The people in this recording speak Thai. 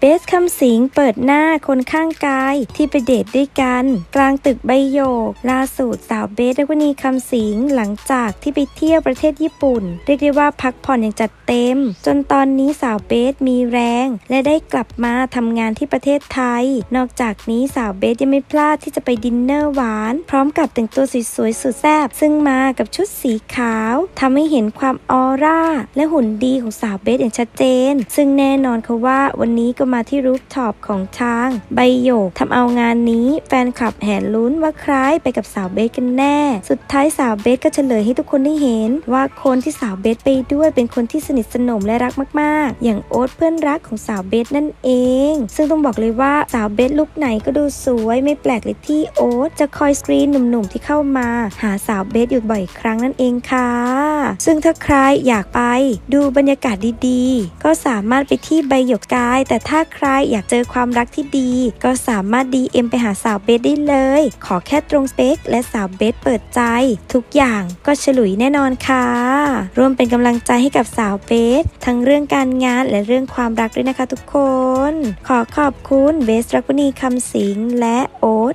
เบสคำสิงเปิดหน้าคนข้างกายที่ไปเดทด้วยกัน กลางตึกใบโยก ล่าสุดสาวเบสและวนีคำสิงหลังจากที่ไปเที่ยวประเทศญี่ปุ่น เรียกได้ว่าพักผ่อนอย่างจัดเต็ม จนตอนนี้สาวเบสมีแรง และได้กลับมาทำงานที่ประเทศไทย นอกจากนี้สาวเบสยังไม่พลาดที่จะไปดินเนอร์หวาน พร้อมกับแต่งตัวสวยๆสุดแซ่บซึ่งมากับชุดสีขาวทำให้เห็นความออร่าและหุ่นดีของสาวเบสอย่างชัดเจน ซึ่งแน่นอนค่ะว่าวันนี้ก็มาที่รูฟท็อปของทางใบโยกทำเอางานนี้แฟนคลับแห่ลุ้นว่าใครไปกับสาวเบสกันแน่ สุดท้ายสาวเบสก็เฉลยให้ทุกคนได้เห็น ว่าคนที่สาวเบสไปด้วยเป็นคนที่สนิทสนมและรักมาก ๆ อย่างโอ๊ตเพื่อนรักของสาวเบสนั่นเอง ซึ่งต้องบอกเลยว่าสาวเบสลุกไหนก็ดูสวยไม่แปลกเลยที่โอ๊ตจะคอยสกรีนหนุ่ม ๆ ที่เข้ามา หาสาวเบสอยู่บ่อยครั้งนั่นเองค่ะ ซึ่งถ้าใครอยากไปดูบรรยากาศดี ๆ ก็สามารถไปที่ใบหยกกาย แต่ถ้าาใครอยากเจอความรักที่ดี ก็สามารถ DM ไปหาสาวเบสได้เลย ขอแค่ตรงสเปค และสาวเบสเปิดใจ ทุกอย่างก็ฉลุยแน่นอนค่ะ ร่วมเป็นกำลังใจให้กับสาวเบส ทั้งเรื่องการงานและเรื่องความรักด้วยนะคะทุกคน ขอขอบคุณเบสรักวณีคำสิงและโอ๊ต